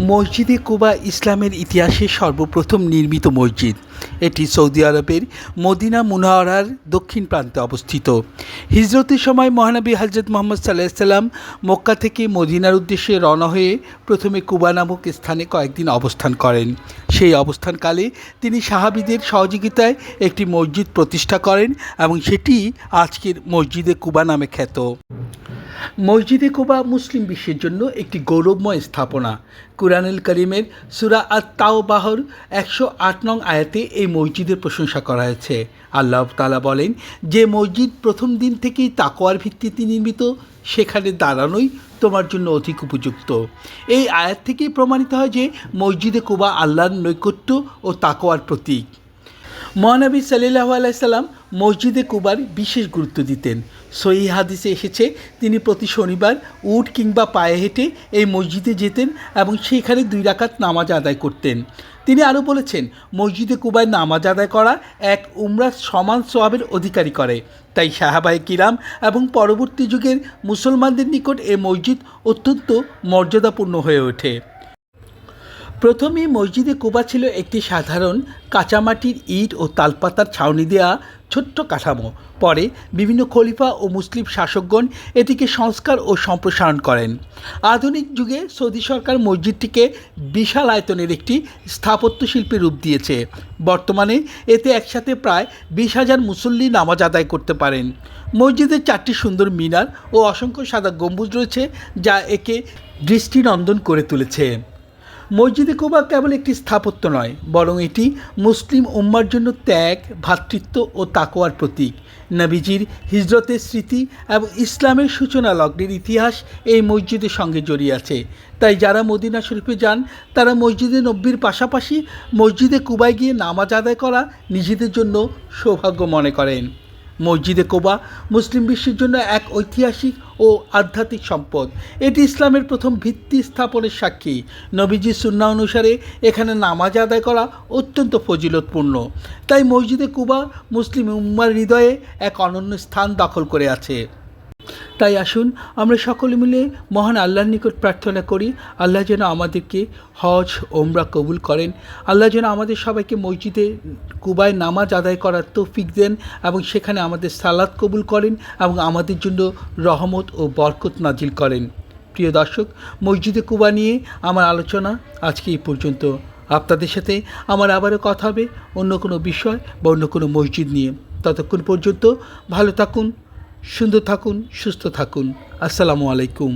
মসজিদে কুবা ইসলামের ইতিহাসে সর্বপ্রথম নির্মিত মসজিদ। এটি সৌদি আরবের মদিনা মুনাওয়ারার দক্ষিণ প্রান্তে অবস্থিত। হিজরতের সময় মহানবী হজরত মোহাম্মদ সাল্লাহ সাল্লাম মক্কা থেকে মদিনার উদ্দেশ্যে রওনা হয়ে প্রথমে কুবা নামক স্থানে কয়েকদিন অবস্থান করেন। সেই অবস্থানকালে তিনি সাহাবিদের সহযোগিতায় একটি মসজিদ প্রতিষ্ঠা করেন এবং সেটি আজকের মসজিদে কুবা নামে খ্যাত। মসজিদে কুবা মুসলিম বিশ্বের জন্য একটি গৌরবময় স্থাপনা। কুরআনুল করিমের সুরা আত তাও বাহর একশো আট নং আয়াতে এই মসজিদের প্রশংসা করা হয়েছে। আল্লাহ তালা বলেন, যে মসজিদ প্রথম দিন থেকেই তাকোয়ার ভিত্তিতে নির্মিত, সেখানে দাঁড়ানোই তোমার জন্য অধিক উপযুক্ত। এই আয়াত থেকেই প্রমাণিত হয় যে মসজিদে কুবা আল্লাহর নৈকট্য ও তাকোয়ার প্রতীক। মহানবী সাল্লাহ আলাইসাল্লাম মসজিদে কুবার বিশেষ গুরুত্ব দিতেন। সহি হাদিসে এসেছে, তিনি প্রতি শনিবার উট কিংবা পায়ে হেঁটে এই মসজিদে যেতেন এবং সেখানে দুই রাকাত নামাজ আদায় করতেন। তিনি আরও বলেছেন, মসজিদে কুবায় নামাজ আদায় করা এক উমরা সমান সোয়াবের অধিকারী করে। তাই সাহাবাই কিরাম এবং পরবর্তী যুগের মুসলমানদের নিকট এ মসজিদ অত্যন্ত মর্যাদাপূর্ণ হয়ে ওঠে। প্রথমে মসজিদে কুবা ছিল একটি সাধারণ কাঁচামাটির ইট ও তালপাতার ছাউনি দেওয়া ছোট্ট কাঠামো। পরে বিভিন্ন খলিফা ও মুসলিম শাসকগণ এটিকে সংস্কার ও সম্প্রসারণ করেন। আধুনিক যুগে সৌদি সরকার মসজিদটিকে বিশাল আয়তনের একটি স্থাপত্য শিল্পের রূপ দিয়েছে। বর্তমানে এতে একসাথে প্রায় বিশ হাজার মুসল্লি নামাজ আদায় করতে পারেন। মসজিদের চারটি সুন্দর মিনার ও অসংখ্য সাদা গম্বুজ রয়েছে, যা একে দৃষ্টিনন্দন করে তুলেছে। মসজিদে কুবা কেবল একটি স্থাপত্য নয়, বরং এটি মুসলিম উম্মার জন্য ত্যাগ ভ্রাতৃত্ব ও তাকোয়ার প্রতীক। নবীজির হিজরতের স্মৃতি এবং ইসলামের সূচনা লগ্নের ইতিহাস এই মসজিদের সঙ্গে জড়িয়ে আছে। তাই যারা মদিনা শরীফে যান, তারা মসজিদে নব্বীর পাশাপাশি মসজিদে কুবায় গিয়ে নামাজ আদায় করা নিজেদের জন্য সৌভাগ্য মনে করেন। মসজিদে কোবা, মুসলিম বিশ্বের জন্য এক ঐতিহাসিক ও আধ্যাত্মিক সম্পদ। এটি ইসলামের প্রথম ভিত্তি স্থাপনের সাক্ষী। নবীজি সুন্না অনুসারে এখানে নামাজ আদায় করা অত্যন্ত ফজিলতপূর্ণ। তাই মসজিদে কুবা মুসলিম উম্মার হৃদয়ে এক অনন্য স্থান দখল করে আছে। তাই আসুন, আমরা সকলে মিলে মহান আল্লাহর নিকট প্রার্থনা করি, আল্লাহ যেন আমাদেরকে হজ ওমরা কবুল করেন। আল্লাহ যেন আমাদের সবাইকে মসজিদে কুবায় নামাজ আদায় করার তৌফিক দেন এবং সেখানে আমাদের সালাদ কবুল করেন এবং আমাদের জন্য রহমত ও বরকত নাজিল করেন। প্রিয় দর্শক, মসজিদে কুবা নিয়ে আমার আলোচনা আজকে এই পর্যন্ত। আপনাদের সাথে আমার আবারও কথা হবে অন্য কোনো বিষয় বা অন্য কোনো মসজিদ নিয়ে। ততক্ষণ পর্যন্ত ভালো থাকুন সুন্দর থাকুন সুস্থ থাকুন। আসসালামু আলাইকুম।